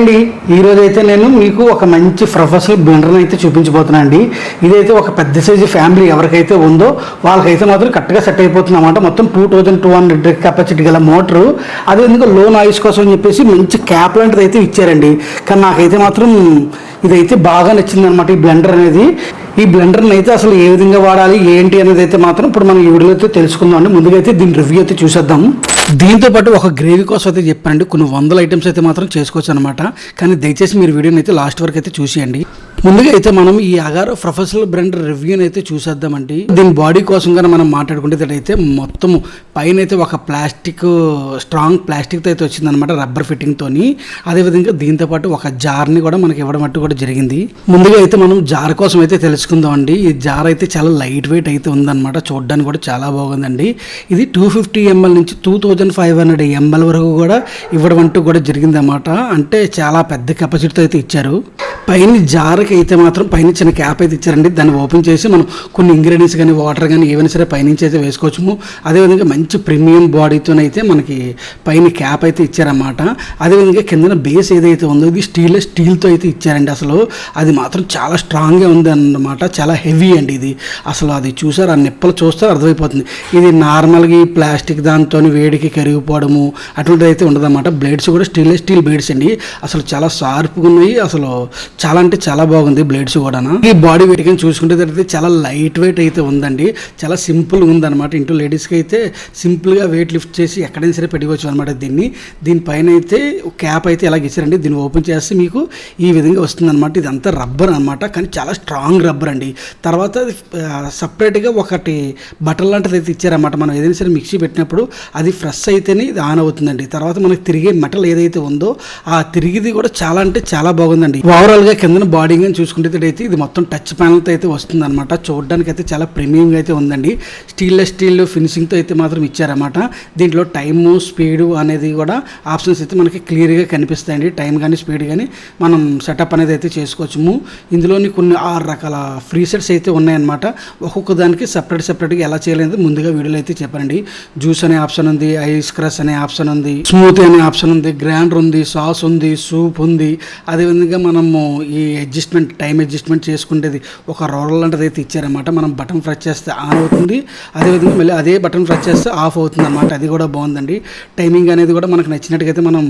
అండి ఈరోజు అయితే నేను మీకు ఒక మంచి ప్రొఫెషనల్ బిల్డర్ని అయితే చూపించబోతున్నాను అండి. ఇదైతే ఒక పెద్ద సైజు ఫ్యామిలీ ఎవరికైతే ఉందో వాళ్ళకైతే మాత్రం కరెక్ట్గా సెట్ అయిపోతుంది అనమాట మొత్తం two thousand two hundred capacity గల మోటరు. అదే ఎందుకు లో నాయిస్ కోసం అని చెప్పేసి మంచి క్యాప్ లాంటిది అయితే ఇచ్చారండి. కానీ నాకైతే మాత్రం ఇదైతే బాగా నచ్చింది అనమాట ఈ బ్లెండర్ అనేది. ఈ బ్లెండర్ని అయితే అసలు ఏ విధంగా వాడాలి ఏంటి అనేది అయితే మాత్రం ఇప్పుడు మనం ఈ వీడియోలో అయితే తెలుసుకుందాం అండి. ముందుగా అయితే దీని రివ్యూ అయితే చూసేద్దాం. దీంతో పాటు ఒక గ్రేవీ కోసం అయితే చెప్పండి కొన్ని వందల ఐటమ్స్ అయితే మాత్రం చేసుకోవచ్చు అనమాట కానీ దయచేసి మీరు వీడియోని అయితే లాస్ట్ వరకు అయితే చూసేయండి. ముందుగా అయితే మనం ఈ అగారో ప్రొఫెషనల్ బ్రాండ్ రివ్యూని అయితే చూసేద్దామండి. దీని బాడీ కోసం కానీ మనం మాట్లాడుకుంటే అయితే మొత్తం పైన అయితే ఒక ప్లాస్టిక్ స్ట్రాంగ్ ప్లాస్టిక్తో అయితే వచ్చిందనమాట రబ్బర్ ఫిట్టింగ్తోని అదేవిధంగా దీంతో పాటు ఒక జార్ని కూడా మనకి ఇవ్వడం అట్టు కూడా జరిగింది. ముందుగా అయితే మనం జార్ కోసం అయితే తెలుసుకుందాం అండి ఈ జార్ అయితే చాలా లైట్ వెయిట్ అయితే ఉందన్నమాట. చూడడానికి కూడా చాలా బాగుందండి. ఇది టూ ఫిఫ్టీ ఎంఎల్ నుంచి two thousand five hundred ML వరకు కూడా ఇవ్వడం అంటూ కూడా జరిగిందన్నమాట. అంటే చాలా పెద్ద కెపాసిటీతో అయితే ఇచ్చారు. పైన జార్కి అయితే మాత్రం పైన చిన్న క్యాప్ అయితే ఇచ్చారండి. దాన్ని ఓపెన్ చేసి మనం కొన్ని ఇంగ్రీడియంట్స్ కానీ వాటర్ కానీ ఏమైనా సరే పైనుంచి అయితే వేసుకోవచ్చు అదేవిధంగా మంచి ప్రీమియం బాడీతోనైతే మనకి పైన క్యాప్ అయితే ఇచ్చారన్నమాట. అదేవిధంగా కిందన బేస్ ఏదైతే ఉందో ఇది స్టీల్ స్టీల్తో అయితే ఇచ్చారండి అసలు. అది మాత్రం చాలా స్ట్రాంగ్గా ఉంది అన్నమాట చాలా హెవీ అండి ఇది. అసలు అది చూసారు ఆ నిప్పలు చూస్తే అర్థమైపోతుంది. ఇది నార్మల్గా ఈ ప్లాస్టిక్ దాంతో వేడికి కరిగిపోవడము అటువంటిది అయితే ఉండదన్నమాట. బ్లేడ్స్ కూడా స్టీల్ స్టీల్ బ్లేడ్స్ అండి. అసలు చాలా షార్ప్గా ఉన్నాయి. అసలు చాలా అంటే చాలా బాగుంది బ్లేడ్స్ కూడా ఈ బాడీ వెయిట్ కానీ చూసుకుంటే అయితే చాలా లైట్ వెయిట్ అయితే ఉందండి. చాలా సింపుల్గా ఉందన్నమాట. ఇంట్లో లేడీస్కి అయితే సింపుల్గా వెయిట్ లిఫ్ట్ చేసి ఎక్కడైనా సరే పెట్టుకోవచ్చు అనమాట దీన్ని. దీనిపైన అయితే క్యాప్ అయితే ఎలా ఇచ్చారండి దీన్ని ఓపెన్ చేస్తే మీకు ఈ విధంగా వస్తుందన్నమాట. ఇదంతా రబ్బర్ అనమాట కానీ చాలా స్ట్రాంగ్ రబ్బర్ అండి. తర్వాత సపరేట్గా ఒకటి బటన్ లాంటిది అయితే ఇచ్చారన్నమాట. మనం ఏదైనా సరే మిక్సీ పెట్టినప్పుడు అది ఫ్రెష్ అయితేనే ఇది ఆన్ అవుతుందండి. తర్వాత మనకి తిరిగే మెటల్ ఏదైతే ఉందో ఆ తిరిగిది కూడా చాలా అంటే చాలా బాగుందండి. ఓవరాల్గా కింద బాడీ కానీ చూసుకుంటే అయితే ఇది మొత్తం టచ్ ప్యానల్తో అయితే వస్తుంది అనమాట చూడడానికి అయితే చాలా ప్రీమియంగా అయితే ఉందండి. స్టీల్ స్టీల్ ఫినిషింగ్తో అయితే మాత్రం ఇచ్చారన్నమాట. దీంట్లో టైము స్పీడు అనేది కూడా ఆప్షన్స్ అయితే మనకి క్లియర్గా కనిపిస్తాయండి. టైం కానీ స్పీడ్ కానీ మనం సెటప్ అనేది అయితే చేసుకోవచ్చు ఇందులోని కొన్ని ఆరు రకాల ఫ్రీ సెట్స్ అయితే ఉన్నాయన్నమాట. ఒక్కొక్క దానికి సపరేట్ సపరేట్గా ఎలా చేయాలనేది ముందుగా వీడియోలో అయితే చెప్పండి జ్యూస్ అనే ఆప్షన్ ఉంది. ఐస్ క్రష్ అనే ఆప్షన్ ఉంది స్మూత్ అనే ఆప్షన్ ఉంది గ్రాండర్ ఉంది సాస్ ఉంది సూప్ ఉంది. అదేవిధంగా మనము ఈ అడ్జస్ట్మెంట్ టైం అడ్జస్ట్మెంట్ చేసుకునేది ఒక రోల్ లాంటిది అయితే ఇచ్చారనమాట మనం బటన్ ప్రెస్ చేస్తే ఆన్ అవుతుంది అదేవిధంగా మళ్ళీ అదే బటన్ ప్రెస్ చేస్తే ఆఫ్ అవుతుంది అనమాట అది కూడా బాగుందండి. టైమింగ్ అనేది కూడా మనకు నచ్చినట్టుగా అయితే మనం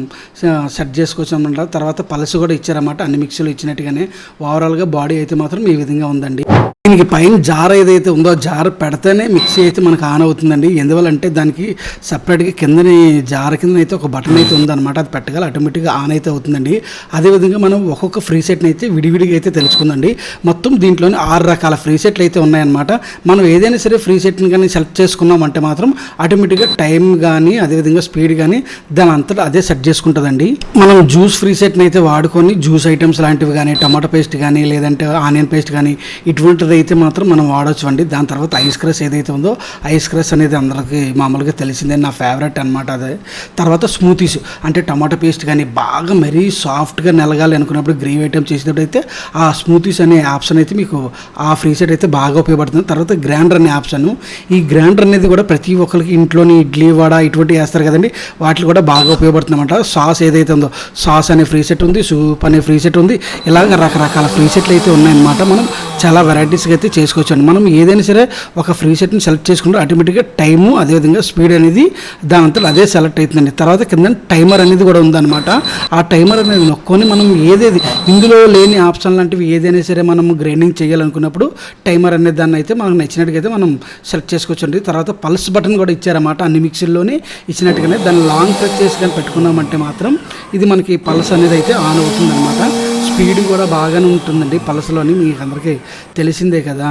సెట్ చేసుకోవచ్చు అనమాట తర్వాత పల్స్ కూడా ఇచ్చారన్నమాట అన్ని మిక్సీలు ఇచ్చినట్టుగానే. ఓవరాల్గా బాడీ అయితే మాత్రం ఈ విధంగా ఉందండి. దీనికి పైన జార్ ఏదైతే ఉందో జార్ పెడితేనే మిక్సీ అయితే మనకు ఆన్ అవుతుందండి. ఎందువల్లంటే దానికి సపరేట్గా కిందని జార్ కింద అయితే ఒక బటన్ అయితే ఉందన్నమాట. అది పెట్టగల ఆటోమేటిక్గా ఆన్ అయితే అవుతుందండి. అదేవిధంగా మనం ఒక్కొక్క ఫ్రీ సెట్ని అయితే విడివిడిగా అయితే తెలుసుకుందండి. మొత్తం దీంట్లోని ఆరు రకాల ఫ్రీ సెట్లు అయితే ఉన్నాయన్నమాట. మనం ఏదైనా సరే ఫ్రీ సెట్ని కానీ సెలెక్ట్ చేసుకున్నామంటే మాత్రం ఆటోమేటిక్గా టైం కానీ అదేవిధంగా స్పీడ్ కానీ దాని అంతటా అదే సెట్ చేసుకుంటుందండి. మనం జ్యూస్ ఫ్రీ సెట్ని అయితే వాడుకొని జ్యూస్ ఐటమ్స్ లాంటివి కానీ టమాటో పేస్ట్ కానీ లేదంటే ఆనియన్ పేస్ట్ కానీ ఇటువంటి అయితే మాత్రం మనం వాడచ్చు అండి దాని తర్వాత ఐస్ క్రష్ ఏదైతే ఉందో ఐస్ క్రష్ అనేది అందరికీ మామూలుగా తెలిసిందే నా ఫేవరెట్ అనమాట అదే. తర్వాత స్మూతీస్ అంటే టమాటో పేస్ట్ కానీ బాగా మరీ సాఫ్ట్గా నెలగాలి అనుకున్నప్పుడు గ్రేవీ ఐటమ్ చేసేటప్పుడు అయితే ఆ స్మూతీస్ అనే ఆప్షన్ అయితే మీకు ఆ ఫ్రీ సెట్ అయితే బాగా ఉపయోగపడుతుంది. తర్వాత గ్రైండర్ అనే ఆప్షన్ ఈ గ్రైండర్ అనేది కూడా ప్రతి ఒక్కరికి ఇంట్లోని ఇడ్లీ వడ ఇటువంటి వేస్తారు కదండి వాటికి కూడా బాగా ఉపయోగపడుతుంది అనమాట సాస్ ఏదైతే ఉందో సాస్ అనే ఫ్రీ సెట్ ఉంది సూప్ అనే ఫ్రీ సెట్ ఉంది ఇలాగ రకరకాల ఫ్రీ సెట్లు అయితే ఉన్నాయన్నమాట. మనం చాలా వెరైటీస్ ఈజీగా అయితే చేసుకోవచ్చు అండి మనం ఏదైనా సరే ఒక ఫ్రీ సెట్ని సెలెక్ట్ చేసుకుంటే ఆటోమేటిక్గా టైము అదేవిధంగా స్పీడ్ అనేది దాని అంతా అదే సెలెక్ట్ అవుతుందండి. తర్వాత కింద టైమర్ అనేది కూడా ఉందన్నమాట. ఆ టైమర్ అనేది నొక్కొని మనం ఏదేది ఇందులో లేని ఆప్షన్ లాంటివి ఏదైనా సరే మనం గ్రైండింగ్ చేయాలనుకున్నప్పుడు టైమర్ అనే దాన్ని అయితే మనకు నచ్చినట్టుగా అయితే మనం సెలెక్ట్ చేసుకోవచ్చు అండి తర్వాత పల్స్ బటన్ కూడా ఇచ్చారన్నమాట అన్ని మిక్సీల్లోనే ఇచ్చినట్టుగానే. దాన్ని లాంగ్ ప్రెస్ చేసి కానీ పెట్టుకున్నామంటే మాత్రం ఇది మనకి పల్స్ అనేది అయితే ఆన్ అవుతుంది అన్నమాట స్పీడ్ కూడా బాగానే ఉంటుందండి పలసలోని మీకు అందరికీ తెలిసిందే కదా.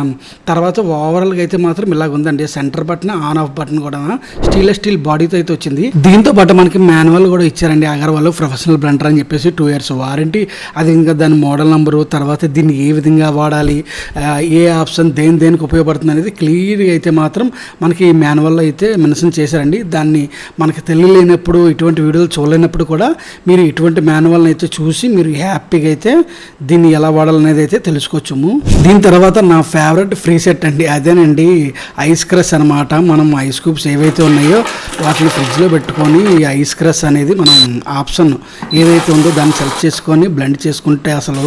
తర్వాత ఓవరాల్గా అయితే మాత్రం ఇలాగ ఉందండి. Centre button on off button కూడా స్టీల్ స్టీల్ బాడీతో అయితే వచ్చింది. దీంతో పాటు మనకి మాన్యువల్ కూడా ఇచ్చారండి అగర్వాల్ ప్రొఫెషనల్ బ్రంటర్ అని చెప్పేసి టూ ఇయర్స్ వారంటీ. అది ఇంకా దాని మోడల్ నెంబరు తర్వాత దీన్ని ఏ విధంగా వాడాలి ఏ ఆప్షన్ దేని దేనికి ఉపయోగపడుతుంది అనేది క్లియర్గా అయితే మాత్రం మనకి మాన్యువల్లో అయితే మెన్షన్ చేశారండి. దాన్ని మనకి తెలియలేనప్పుడు ఇటువంటి వీడియోలు చూడలేనప్పుడు కూడా మీరు ఇటువంటి మాన్యువల్ని అయితే చూసి మీరు హ్యాపీగా అయితే దీన్ని ఎలా వాడాలనేది అయితే తెలుసుకోవచ్చుము. దీని తర్వాత నా ఫేవరెట్ ఫ్రీ సెట్ అండి. అదేనండి ఐస్ క్రష్ అనమాట మనం ఐస్ క్యూబ్స్ ఏవైతే ఉన్నాయో వాటిని ఫ్రిడ్జ్లో పెట్టుకొని ఐస్ క్రష్ అనేది మనం ఆప్షన్ ఏదైతే ఉందో దాన్ని సెలెక్ట్ చేసుకొని బ్లెండ్ చేసుకుంటే అసలు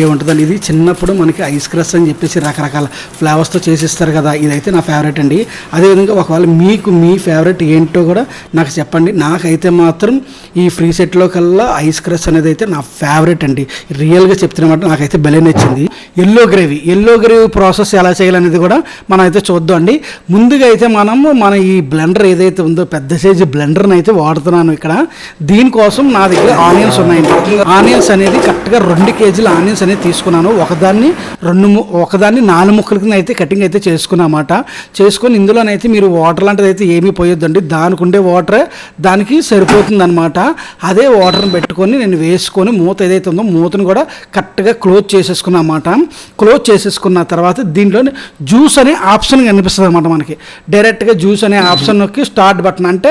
ఏముంటుందని ఇది చిన్నప్పుడు మనకి ఐస్ క్రష్ అని చెప్పేసి రకరకాల ఫ్లేవర్స్తో చేసిస్తారు కదా. ఇదైతే నా ఫేవరెట్ అండి. అదేవిధంగా ఒకవేళ మీకు మీ ఫేవరెట్ ఏంటో కూడా నాకు చెప్పండి. నాకైతే మాత్రం ఈ ఫ్రీ సెట్లో కల్లా ఐస్ క్రష్ అనేది అయితే నా ఫేవరెట్ అండి. రియల్గా చెప్తున్నమాట నాకైతే బెలే నచ్చింది. Yellow gravy yellow gravy process ఎలా చేయాలనేది కూడా మనం అయితే చూద్దాం అండి. ముందుగా అయితే మనము మన ఈ బ్లెండర్ ఏదైతే ఉందో పెద్ద సైజు బ్లెండర్ని అయితే వాడుతున్నాను ఇక్కడ. దీనికోసం నా దగ్గర ఆనియన్స్ ఉన్నాయండి. ఆనియన్స్ అనేది కరెక్ట్గా రెండు కేజీల ఆనియన్స్ అనేది తీసుకున్నాను. ఒకదాన్ని రెండు ఒకదాన్ని నాలుగు ముక్కల కింద అయితే కటింగ్ అయితే చేసుకున్నమాట చేసుకొని ఇందులోనైతే మీరు వాటర్ లాంటిది అయితే ఏమీ పోయొద్దండి. దానికి ఉండే వాటర్ దానికి సరిపోతుంది అనమాట అదే వాటర్ని పెట్టుకొని నేను వేసుకొని మూత ఏదైతే ఉందో మూతను కూడా కరెక్ట్గా క్లోజ్ చేసేసుకున్నమాట క్లోజ్ చేసేసుకున్న తర్వాత దీంట్లో జ్యూస్ అనే ఆప్షన్ కనిపిస్తుంది అనమాట మనకి. డైరెక్ట్గా జ్యూస్ అనే ఆప్షన్ నొక్కి స్టార్ట్ బటన్ అంటే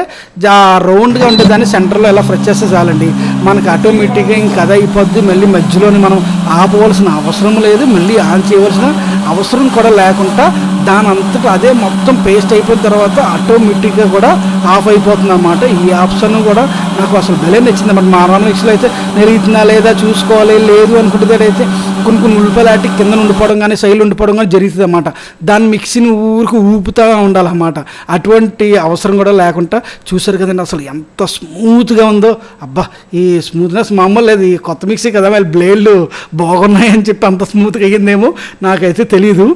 రౌండ్గా ఉండే దాన్ని సెంటర్లో ఎలా ఫ్రెష్ చేస్తే చాలండి. మనకి ఆటోమేటిక్గా ఇంకా అది అయిపోద్ది. మళ్ళీ మధ్యలోని మనం ఆపవలసిన అవసరం లేదు. మళ్ళీ ఆన్ చేయవలసిన అవసరం కూడా లేకుండా దాని అంతటా అదే మొత్తం పేస్ట్ అయిపోయిన తర్వాత ఆటోమేటిక్గా కూడా ఆఫ్ అయిపోతుంది అన్నమాట. ఈ ఆప్షన్ కూడా నాకు అసలు భలే నచ్చింది అన్నమాట. మా రామ అయితే నెరుగుతుందా లేదా చూసుకోవాలి లేదు అనుకుంటే అయితే కొన్ని కొన్ని ఉల్లిపాయలాంటి కింద ఉండిపోవడం కానీ శైలి ఉండిపోవడం కానీ జరుగుతుంది అన్నమాట. దాన్ని మిక్సీని ఊరికి ఊపుతూ ఉండాలన్నమాట. అటువంటి అవసరం కూడా లేకుండా చూసారు కదండి అసలు ఎంత స్మూత్గా ఉందో. అబ్బా ఈ స్మూత్నెస్ మామూలు లేదు ఈ కొత్త మిక్సీ కదా వాళ్ళ బ్లేడ్లు బాగున్నాయని చెప్పి అంత స్మూత్గా అయ్యిందేమో నాకైతే తెలియదు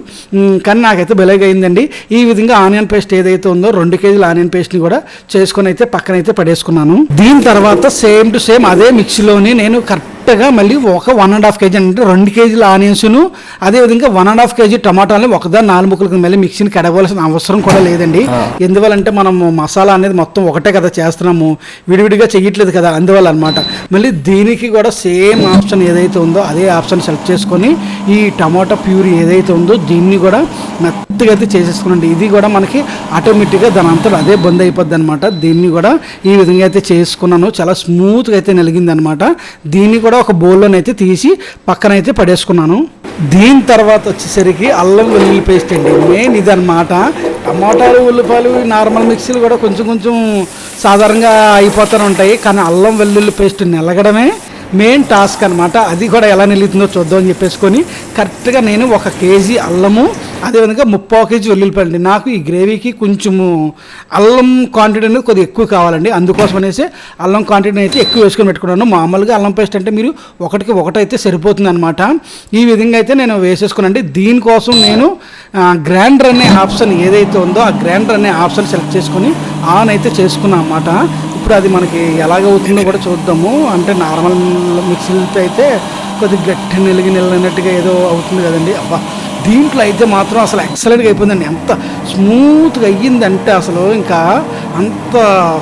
కానీ నాకైతే భలేగా అయిందండి ఈ విధంగా ఆనియన్ పేస్ట్ ఏదైతే ఉందో రెండు కేజీల ఆనియన్ పేస్ట్ని కూడా చేసుకొని అయితే పక్కన అయితే పడేసుకున్నాను. దీని తర్వాత సేమ్ టు సేమ్ అదే మిక్సీలోని నేను కరెక్ట్ కరెక్ట్గా మళ్ళీ ఒక వన్ అండ్ హాఫ్ కేజీ అంటే రెండు కేజీల ఆనియన్స్ను అదేవిధంగా వన్ అండ్ హాఫ్ కేజీ టమాటాలని ఒకదాని నాలుగు ముక్కలకి మళ్ళీ మిక్సీని కడగవలసిన అవసరం కూడా లేదండి. ఎందువల్లంటే మనం మసాలా అనేది మొత్తం ఒకటే కదా చేస్తున్నాము. విడివిడిగా చెయ్యట్లేదు కదా అందువల్ల అనమాట మళ్ళీ దీనికి కూడా సేమ్ ఆప్షన్ ఏదైతే ఉందో అదే ఆప్షన్ సెలెక్ట్ చేసుకొని ఈ టమాటా ప్యూరీ ఏదైతే ఉందో దీన్ని కూడా మెత్తగా అయితే చేసేసుకోండి ఇది కూడా మనకి ఆటోమేటిక్గా దాని అంతా అదే బంద్ అయిపోద్ది అనమాట దీన్ని కూడా ఈ విధంగా అయితే చేసుకున్నాను. చాలా స్మూత్గా అయితే నలిగింది అనమాట దీన్ని కూడా ఒక బౌల్లోనైతే తీసి పక్కన అయితే పడేసుకున్నాను. దీని తర్వాత వచ్చేసరికి అల్లం వెల్లుల్లి పేస్ట్ అండి. మెయిన్ ఇదన్నమాట. టమాటాలు ఉల్లిపాయలు నార్మల్ మిక్సీలు కూడా కొంచెం కొంచెం సాధారణంగా అయిపోతూనే ఉంటాయి. కానీ అల్లం వెల్లుల్లి పేస్ట్ నిలగడమే మెయిన్ టాస్క్ అనమాట అది కూడా ఎలా నిలుతుందో చూద్దామని చెప్పేసుకొని కరెక్ట్గా నేను ఒక కేజీ అల్లము అదేవిధంగా ముప్పావు కేజీ వెల్లుల్లిపాయలు నాకు ఈ గ్రేవీకి కొంచెము అల్లం క్వాంటిటీ అనేది కొద్దిగా ఎక్కువ కావాలండి. అందుకోసం అనేసి అల్లం క్వాంటిటీ అయితే ఎక్కువ వేసుకొని పెట్టుకున్నాను. మామూలుగా అల్లం పేస్ట్ అంటే మీరు ఒకటికి ఒకటైతే సరిపోతుంది అనమాట ఈ విధంగా అయితే నేను వేసేసుకున్నాండి దీనికోసం నేను గ్రైండర్ అనే ఆప్షన్ ఏదైతే ఉందో ఆ గ్రైండర్ అనే ఆప్షన్ సెలెక్ట్ చేసుకొని ఆన్ అయితే చేసుకున్నాను అనమాట ఇప్పుడు అది మనకి ఎలాగ అవుతుందో కూడా చూద్దాము. అంటే నార్మల్ మిక్సీలతో అయితే కొద్దిగా గట్టి నిలిగి నిలనట్టుగా ఏదో అవుతుంది కదండి. అబ్బా! దీంట్లో అయితే మాత్రం అసలు ఎక్సలెంట్గా అయిపోయిందండి. ఎంత స్మూత్గా అయ్యిందంటే అసలు ఇంకా అంత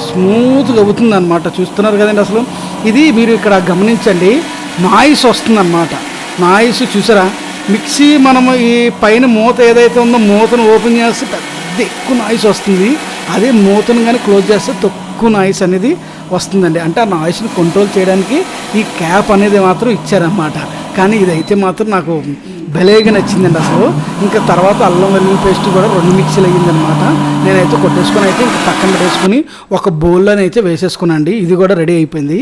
స్మూత్గా అవుతుంది అనమాట చూస్తున్నారు కదండి అసలు. ఇది మీరు ఇక్కడ గమనించండి. నాయిస్ వస్తుందన్నమాట. నాయిస్ చూసారా? మిక్సీ మనము ఈ పైన మూత ఏదైతే ఉందో మూతను ఓపెన్ చేస్తే పెద్ద ఎక్కువ నాయిస్ వస్తుంది. అదే మూతను కానీ క్లోజ్ చేస్తే తక్కువ నాయిస్ అనేది వస్తుందండి. అంటే ఆ నాయిస్ని కంట్రోల్ చేయడానికి ఈ క్యాప్ అనేది మాత్రం ఇచ్చారన్నమాట. కానీ ఇదైతే మాత్రం నాకు భలేగా నచ్చిందండి అసలు. ఇంకా తర్వాత అల్లం వెల్లుల్లి పేస్ట్ కూడా రెండు మిక్సీలు అయ్యిందనమాట నేనైతే కొట్టేసుకొని అయితే ఇంకా పక్కన పెట్టేసుకుని ఒక బౌల్లోనైతే వేసేసుకున్నాండి ఇది కూడా రెడీ అయిపోయింది.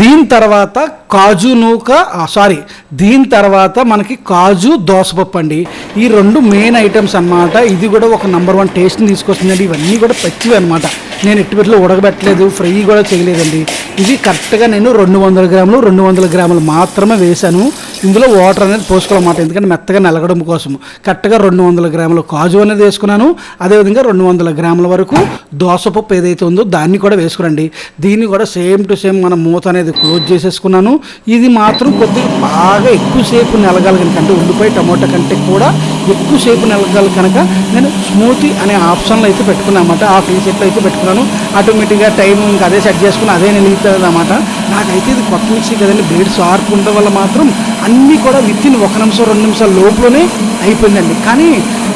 దీని తర్వాత కాజు నూక సారీ దీని తర్వాత మనకి కాజు దోసపప్పు అండి. ఈ రెండు మెయిన్ ఐటమ్స్ అన్నమాట. ఇది కూడా ఒక నెంబర్ వన్ టేస్ట్ని తీసుకొస్తుందండి. ఇవన్నీ కూడా పచ్చివి అనమాట నేను ఎట్టుబెట్లో ఉడకబెట్టలేదు ఫ్రై కూడా చేయలేదండి. ఇది కరెక్ట్గా నేను రెండు వందల గ్రాములు రెండు వందల గ్రాములు మాత్రమే వేశాను. ఇందులో వాటర్ అనేది పోసుకోవాలన్నమాట. ఎందుకంటే మెత్తగా నలగడం కోసం. కరెక్ట్గా రెండు వందల గ్రాములు కాజు అనేది వేసుకున్నాను. అదేవిధంగా రెండు వందల గ్రాముల వరకు దోసపప్పు ఏదైతే ఉందో దాన్ని కూడా వేసుకురండి. దీన్ని కూడా సేమ్ టు సేమ్ మన మూత అనేది క్లోజ్ చేసేసుకున్నాను. ఇది మాత్రం కొద్దిగా బాగా ఎక్కువసేపు నెలగాలి కనుక అంటే ఉల్లిపాయ టమోటా కంటే కూడా ఎక్కువసేపు నెలగాలి కనుక నేను స్మూతీ అనే ఆప్షన్లో అయితే పెట్టుకున్నాను అనమాట ఆ ఫ్రీ సెట్లో అయితే పెట్టుకున్నాను. ఆటోమేటిక్గా టైం ఇంకా అదే సెట్ చేసుకుని అదే నిలుగుతుంది అనమాట నాకైతే ఇది కొత్త మిక్సీ కదండి. బ్లేడ్ షార్ప్ ఉండడం వల్ల మాత్రం అన్ని కూడా విత్ ఇన్ ఒక నిమిషం రెండు నిమిషాల లోపలనే అయిపోయిందండి. కానీ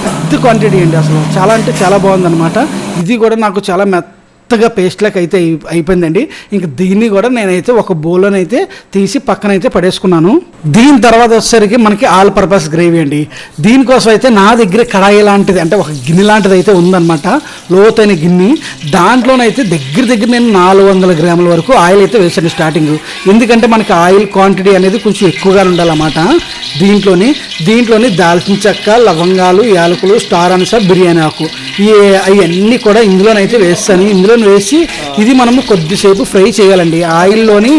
పెద్ద క్వాంటిటీ అండి అసలు. చాలా అంటే చాలా బాగుందన్నమాట. ఇది కూడా నాకు చాలా మెత్త మెత్తగా పేస్ట్ అయితే అయిపోయిందండి. ఇంక దీన్ని కూడా నేనైతే ఒక బౌల్లోనైతే తీసి పక్కనైతే పడేసుకున్నాను. దీని తర్వాత వచ్చేసరికి మనకి ఆల్ పర్పస్ గ్రేవీ అండి. దీనికోసం అయితే నా దగ్గర కడాయి లాంటిది అంటే ఒక గిన్నె లాంటిది అయితే ఉందన్నమాట. లోతైన గిన్నె. దాంట్లోనైతే దగ్గర దగ్గర నేను నాలుగు వందల గ్రాముల వరకు ఆయిల్ అయితే వేసాను స్టార్టింగ్ ఎందుకంటే మనకి ఆయిల్ క్వాంటిటీ అనేది కొంచెం ఎక్కువగా ఉండాలన్నమాట. దీంట్లోని దీంట్లోని దాల్చిన చెక్క లవంగాలు యాలకులు స్టార్ అనస బిర్యానీ ఆకు. ఈ అవన్నీ కూడా ఇందులోనైతే వేస్తాను. ఇందులో వేసి ఇది మనము కొద్దిసేపు ఫ్రై చేయాలండి. ఆయిల్లోని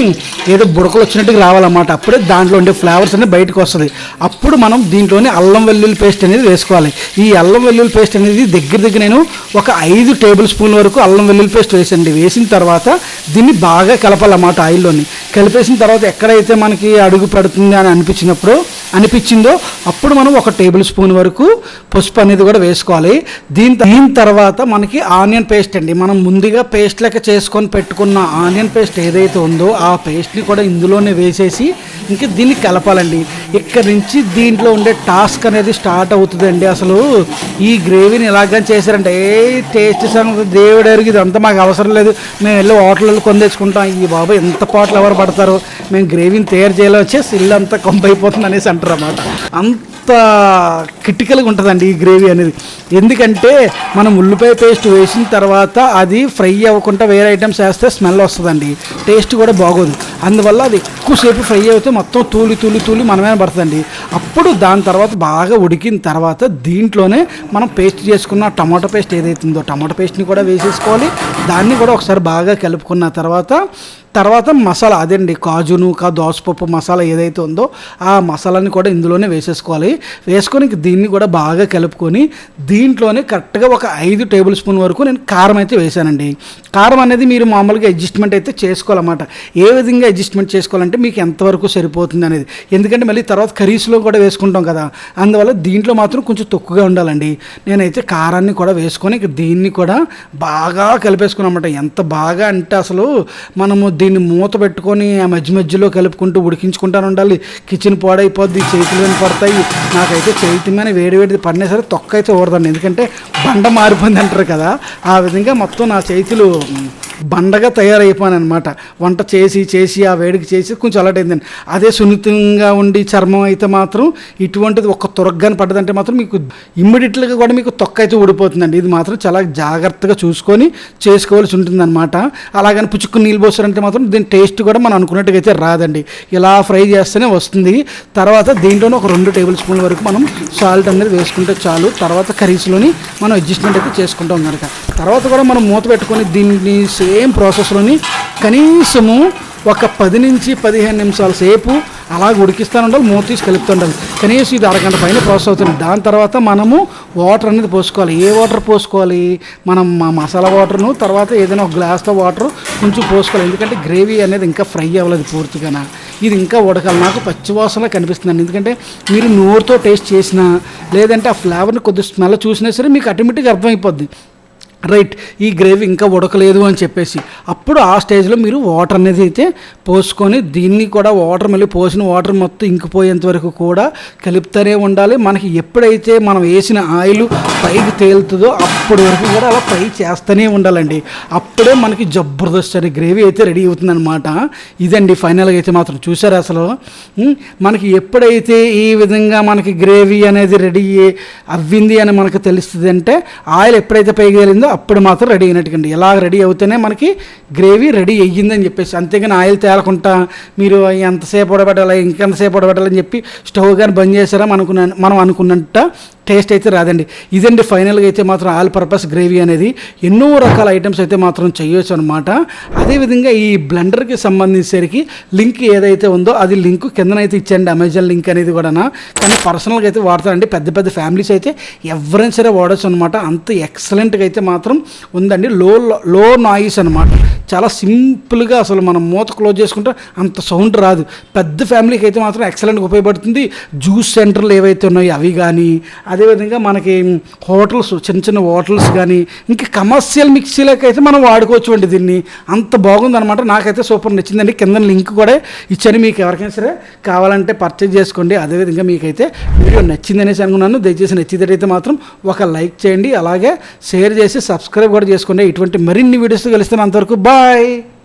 ఏదో బుడకలు వచ్చినట్టుగా రావాలన్నమాట. అప్పుడే దాంట్లో ఉండే ఫ్లేవర్స్ అనేది బయటకు వస్తుంది. అప్పుడు మనం దీంట్లోని అల్లం వెల్లుల్లి పేస్ట్ అనేది వేసుకోవాలి. ఈ అల్లం వెల్లుల్లి పేస్ట్ అనేది దగ్గర దగ్గర నేను ఒక ఐదు టేబుల్ స్పూన్ వరకు అల్లం వెల్లుల్లి పేస్ట్ వేసండి వేసిన తర్వాత దీన్ని బాగా కలపాలన్నమాట ఆయిల్లోని. కలిపేసిన తర్వాత ఎక్కడైతే మనకి అడుగు పడుతుంది అని అనిపించినప్పుడు అనిపించిందో అప్పుడు మనం ఒక టేబుల్ స్పూన్ వరకు పసుపు అనేది కూడా వేసుకోవాలి. దీని దీని తర్వాత మనకి ఆనియన్ పేస్ట్ అండి. మనం ముందుగా పేస్ట్ లెక్క చేసుకొని పెట్టుకున్న ఆనియన్ పేస్ట్ ఏదైతే ఉందో ఆ పేస్ట్ని కూడా ఇందులోనే వేసేసి ఇంకా దీన్ని కలపాలండి. ఇక్కడ నుంచి దీంట్లో ఉండే టాస్క్ అనేది స్టార్ట్ అవుతుందండి. అసలు ఈ గ్రేవీని ఎలాగని చేశారంటే ఏ టేస్ట్ సంగతి దేవుడు ఎరుగు ఇదంతా మాకు అవసరం లేదు. మేము వెళ్ళి హోటల్లో కొని తెచ్చుకుంటాం. ఈ బాబు ఎంత పాటలు ఎవరు పడతారు. మేము గ్రేవీని తయారు చేయాలో వచ్చేసి ఇల్లు అంతా కొంపైపోతుంది అనేసి అంటారు అన్నమాట. అంత క్రిటికల్గా ఉంటుందండి ఈ గ్రేవీ అనేది. ఎందుకంటే మనం ఉల్లిపాయ పేస్ట్ వేసిన తర్వాత అది ఫ్రై అవ్వకుండా వేరే ఐటమ్స్ వేస్తే స్మెల్ వస్తుందండి. టేస్ట్ కూడా బాగోదు. అందువల్ల అది ఎక్కువసేపు ఫ్రై అయితే మొత్తం తూలి తూలి తూలి మనమే పడుతుందండి. అప్పుడు దాని తర్వాత బాగా ఉడికిన తర్వాత దీంట్లోనే మనం పేస్ట్ చేసుకున్న టమాటో పేస్ట్ ఏదైతుందో టమాటో పేస్ట్ని కూడా వేసేసుకోవాలి. దాన్ని కూడా ఒకసారి బాగా కలుపుకున్న తర్వాత తర్వాత మసాలా అదండి కాజును కా దోసపప్పు మసాలా ఏదైతే ఉందో ఆ మసాలాని కూడా ఇందులోనే వేసేసుకోవాలి. వేసుకొని దీన్ని కూడా బాగా కలుపుకొని దీంట్లోనే కరెక్ట్గా ఒక ఐదు టేబుల్ స్పూన్ వరకు నేను కారం అయితే వేసానండి కారం అనేది మీరు మామూలుగా అడ్జస్ట్మెంట్ అయితే చేసుకోవాలన్నమాట. ఏ విధంగా అడ్జస్ట్మెంట్ చేసుకోవాలంటే మీకు ఎంతవరకు సరిపోతుంది అనేది. ఎందుకంటే మళ్ళీ తర్వాత కర్రీస్లో కూడా వేసుకుంటాం కదా. అందువల్ల దీంట్లో మాత్రం కొంచెం తొక్కుగా ఉండాలండి. నేనైతే కారాన్ని కూడా వేసుకొని దీన్ని కూడా బాగా కలిపేసుకున్నమాట. ఎంత బాగా అంటే అసలు మనము దీన్ని మూత పెట్టుకొని ఆ మధ్య మధ్యలో కలుపుకుంటూ ఉడికించుకుంటాను ఉండాలి. కిచెన్ పాడైపోద్ది చేతులు అని పడతాయి. నాకైతే చేతి మీద వేడి వేడిది పడినా సరే తొక్క అయితే ఊరదండి. ఎందుకంటే బండ మారిపోయింది అంటారు కదా. ఆ విధంగా మొత్తం నా చేతులు బండగా తయారైపోయాను అనమాట వంట చేసి చేసి ఆ వేడికి చేసి కొంచెం అలర్ట్ అయిందండి అదే సున్నితంగా ఉండి చర్మం అయితే మాత్రం ఇటువంటిది ఒక తొరగ్గాని పడ్డదంటే మాత్రం మీకు ఇమ్మీడియట్గా కూడా మీకు తొక్క అయితే ఊడిపోతుందండి. ఇది మాత్రం చాలా జాగ్రత్తగా చూసుకొని చేసుకోవాల్సి ఉంటుందన్నమాట. అలాగని పుచ్చుకుని నీళ్ళు పోసారంటే మాత్రం దీని టేస్ట్ కూడా మనం అనుకున్నట్టుగా అయితే రాదండి. ఇలా ఫ్రై చేస్తేనే వస్తుంది. తర్వాత దీంట్లోనే ఒక రెండు టేబుల్ స్పూన్ల వరకు మనం సాల్ట్ అనేది వేసుకుంటే చాలు. తర్వాత కర్రీస్లోని మనం అడ్జస్ట్మెంట్ అయితే చేసుకుంటాం కనుక తర్వాత కూడా మనం మూత పెట్టుకొని దీన్ని సేమ్ ప్రాసెస్లోని కనీసము ఒక పది నుంచి పదిహేను నిమిషాల సేపు అలా ఉడికిస్తూ ఉండాలి మూత తీసి కలుపుతూ ఉండాలి కనీసం ఇది అరగంట పైన ప్రాసెస్ అవుతుంది. దాని తర్వాత మనము వాటర్ అనేది పోసుకోవాలి. ఏ వాటర్ పోసుకోవాలి? మనం మా మసాలా వాటర్ను తర్వాత ఏదైనా ఒక గ్లాస్తో వాటర్ కొంచెం పోసుకోవాలి. ఎందుకంటే గ్రేవీ అనేది ఇంకా ఫ్రై అవ్వలేదు పూర్తిగా ఇది ఇంకా ఉడకాలి. నాకు పచ్చివాసన కనిపిస్తుందండి. ఎందుకంటే మీరు నోరుతో టేస్ట్ చేసినా లేదంటే ఆ ఫ్లేవర్ని కొద్ది స్మెల్ చూసినా సరే మీకు ఆటోమేటిక్గా అర్థమైపోద్ది. రైట్ ఈ గ్రేవీ ఇంకా ఉడకలేదు అని చెప్పేసి. అప్పుడు ఆ స్టేజ్లో మీరు వాటర్ అనేది అయితే పోసుకొని దీన్ని కూడా వాటర్ మళ్ళీ పోసిన వాటర్ మొత్తం ఇంకిపోయేంత వరకు కూడా కలుపుతూనే ఉండాలి. మనకి ఎప్పుడైతే మనం వేసిన ఆయిల్ పైకి తేలుతుందో అప్పటి వరకు కూడా అలా ఫ్రై చేస్తూనే ఉండాలండి. అప్పుడే మనకి జబర్దస్త్ అనే గ్రేవీ అయితే రెడీ అవుతుందన్నమాట. ఇదండి ఫైనల్గా అయితే మాత్రం చూసారు అసలు? మనకి ఎప్పుడైతే ఈ విధంగా మనకి గ్రేవీ అనేది రెడీ అవ్వింది అని మనకు తెలుస్తుంది అంటే ఆయిల్ ఎప్పుడైతే పైకి తేలిందో అప్పుడు మాత్రం రెడీ అయినట్టుకండి. ఇలా రెడీ అవుతేనే మనకి గ్రేవీ రెడీ అయ్యిందని చెప్పేసి అంతేగాని ఆయిల్ తేలకుండా మీరు ఎంతసేపు ఉడబెట్టాలి ఇంకెంతసేపు ఉడబెట్టాలని చెప్పి స్టవ్ కానీ బంద్ చేశారా అనుకున్నాను మనం అనుకున్నంత టేస్ట్ అయితే రాదండి. ఇదండి ఫైనల్గా అయితే మాత్రం ఆల్ పర్పస్ గ్రేవీ అనేది ఎన్నో రకాల ఐటమ్స్ అయితే మాత్రం చేయొచ్చు అనమాట అదేవిధంగా ఈ బ్లెండర్కి సంబంధించేసరికి లింక్ ఏదైతే ఉందో అది లింక్ కిందనైతే ఇచ్చండి అమెజాన్ లింక్ అనేది కూడా కానీ పర్సనల్గా అయితే వాడతారండి పెద్ద పెద్ద ఫ్యామిలీస్ అయితే ఎవరైనా సరే వాడచ్చు అనమాట అంత ఎక్సలెంట్గా అయితే మాత్రం ఉందండి. లో లో నాయిస్ అనమాట చాలా సింపుల్గా అసలు మనం మూత క్లోజ్ చేసుకుంటే అంత సౌండ్ రాదు. పెద్ద ఫ్యామిలీకి అయితే మాత్రం ఎక్సలెంట్గా ఉపయోగపడుతుంది. జ్యూస్ సెంటర్లు ఏవైతే ఉన్నాయో అవి కానీ అదేవిధంగా మనకి హోటల్స్ చిన్న చిన్న హోటల్స్ కానీ ఇంకా కమర్షియల్ మిక్సీలకు అయితే మనం వాడుకోవచ్చు అండి దీన్ని. అంత బాగుందనమాట నాకైతే సూపర్ నచ్చిందండి. కింద లింక్ కూడా ఇచ్చాను. మీకు ఎవరికైనా సరే కావాలంటే పర్చేజ్ చేసుకోండి. అదేవిధంగా మీకైతే వీడియో నచ్చిందనేసి అనుకున్నాను. దయచేసి నచ్చినట్టయితే మాత్రం ఒక లైక్ చేయండి. అలాగే షేర్ చేసి సబ్స్క్రైబ్ కూడా చేసుకోండి. ఇటువంటి మరిన్ని వీడియోస్ కలిస్తే అంతవరకు బా ย